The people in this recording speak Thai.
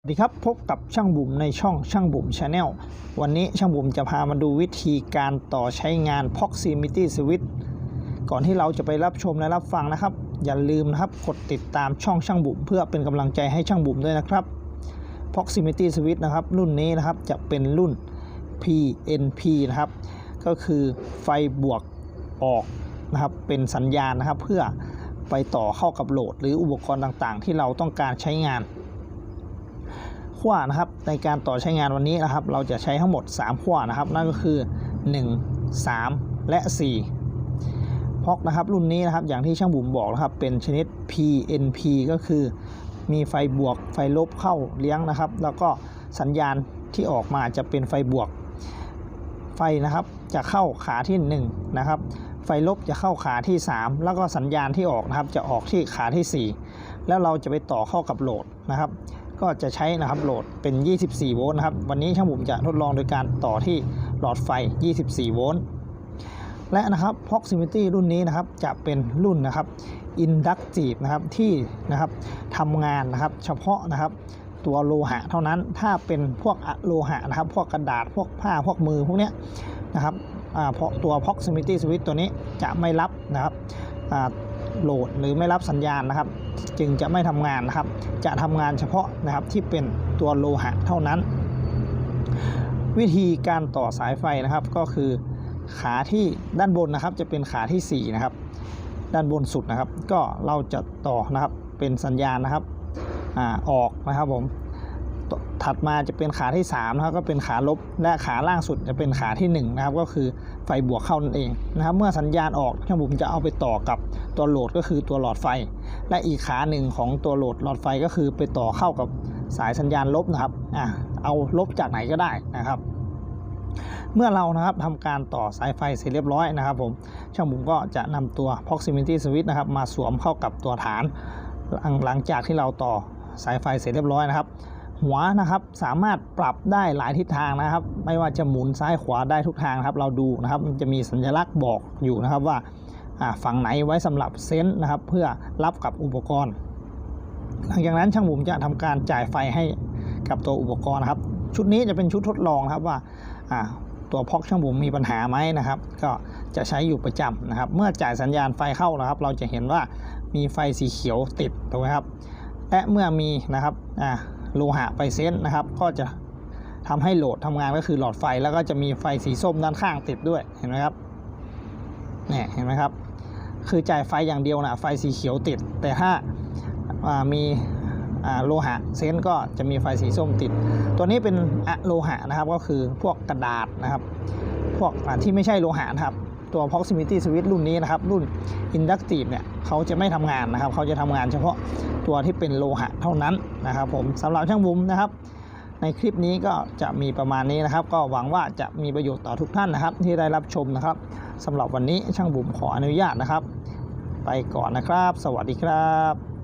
สวัสดีครับพบกับช่างบุ๋มในช่องช่างบุ๋มชาแนลวันนี้ช่างบุ๋มจะพามาดูวิธีการต่อใช้งาน Proximity Switch ก่อนที่เราจะไปรับชมและรับฟังนะครับ อย่าลืมนะครับกดติดตามช่องช่างบุ๋มเพื่อเป็นกำลังใจให้ช่างบุ๋มด้วยนะครับ Proximity Switch นะครับ รุ่นนี้นะครับจะเป็นรุ่น PNP นะครับ ก็คือไฟบวกออกนะครับ เป็นสัญญาณนะครับ เพื่อไปต่อเข้ากับโหลด หรืออุปกรณ์ต่างๆ ที่เราต้องการใช้งาน ขั้วนะครับในการต่อใช้งานวันนี้นะครับ เราจะใช้ทั้งหมด 3 ขั้วนะครับ นั่นก็คือ 1 3 และ 4 พอกนะครับรุ่นนี้นะครับอย่างที่ช่างบุ๋มบอกนะครับ เป็นชนิด PNP ก็คือมีไฟบวกไฟลบเข้าเลี้ยงนะครับ แล้วก็สัญญาณที่ออกมาจะเป็นไฟบวก ไฟนะครับจะเข้าขาที่ 1 นะครับ ไฟลบจะเข้าขาที่ 3 แล้วก็สัญญาณที่ออกนะครับจะออกที่ขาที่ 4 แล้วเราจะไปต่อเข้ากับโหลดนะครับ ก็จะใช้นะครับโหลดเป็น 24 โวลต์นะครับ วันนี้ช่างบุ๋มจะทดลองโดยการต่อที่หลอดไฟ 24 โวลต์ และนะครับ Proximity รุ่นนี้นะครับจะเป็นรุ่นนะครับ Inductive นะครับที่นะครับทำงานนะครับเฉพาะนะครับตัวโลหะเท่านั้น ถ้าเป็นพวกอะโลหะนะครับ พวกกระดาษ พวกผ้า พวกมือพวกเนี้ยนะครับเพราะตัว Proximity Switch ตัวนี้จะไม่รับนะครับ โหลดหรือไม่รับสัญญาณนะครับ จึงจะไม่ทำงานนะครับ จะทำงานเฉพาะนะครับที่เป็นตัวโลหะเท่านั้น วิธีการต่อสายไฟนะครับก็คือขาที่ด้านบนนะครับ จะเป็นขาที่ 4 นะครับ ด้านบนสุดนะครับ ก็เราจะต่อนะครับเป็นสัญญาณนะครับอออกนะครับผม ถัดมาจะเป็นขาที่3นะครับก็เป็นขาลบและขาล่างสุดจะเป็นขาที่1นะครับก็คือไฟบวกเข้านั่นเองนะครับเมื่อสัญญาณออกช่างบุ๋มจะเอาไปต่อกับตัวโหลดก็คือตัวหลอดไฟ และอีกขาหนึ่งของตัวโหลดหลอดไฟก็คือไปต่อเข้ากับสายสัญญาณลบนะครับอะเอาลบจากไหนก็ได้นะครับเมื่อเรานะครับทำการต่อสายไฟเสร็จเรียบร้อยนะครับผมช่างบุ๋มก็จะนำตัว proximity switch นะครับมาสวมเข้ากับตัวฐาน หลังหลังจากที่เราต่อสายไฟเสร็จเรียบร้อยนะครับ หัวนะครับสามารถปรับได้หลายทิศทางนะครับ ไม่ว่าจะหมุนซ้ายขวาได้ทุกทางครับ เราดูนะครับมันจะมีสัญลักษณ์บอกอยู่นะครับว่าฝั่งไหนไว้สำหรับเซนต์นะครับ เพื่อรับกับอุปกรณ์ หลังจากนั้นช่างบุ๋มจะทำการจ่ายไฟให้กับตัวอุปกรณ์นะครับ ชุดนี้จะเป็นชุดทดลองครับว่าตัวพอกช่างบุ๋มมีปัญหาไหมนะครับ ก็จะใช้อยู่ประจำนะครับ เมื่อจ่ายสัญญาณไฟเข้านะครับ เราจะเห็นว่ามีไฟสีเขียวติดถูกไหมครับและเมื่อมีนะครับอ่า โลหะไปเส้นนะครับ ก็จะทำให้โหลดทำงานก็คือหลอดไฟแล้วก็จะมีไฟสีส้มด้านข้างติดด้วยเห็นไหมครับเนี่ยเห็นไหมครับ คือจ่ายไฟอย่างเดียวนะไฟสีเขียวติด แต่ถ้าามีโลหะเซนก็จะมีไฟสีส้มติด ตัวนี้เป็นอะโลหะนะครับก็คือพวกกระดาษนะครับ พวกที่ไม่ใช่โลหะนะครับ ตัว proximity switch รุ่นนี้นะครับ รุ่น inductive เนี่ยเขาจะไม่ทำงานนะครับ เขาจะทำงานเฉพาะตัวที่เป็นโลหะเท่านั้นนะครับ ผมสำหรับช่างบุ้มนะครับ ในคลิปนี้ก็จะมีประมาณนี้นะครับ ก็หวังว่าจะมีประโยชน์ต่อทุกท่านนะครับ ที่ได้รับชมนะครับสำหรับวันนี้ช่างบุ๋มขออนุญาตนะครับ ไปก่อนนะครับ สวัสดีครับ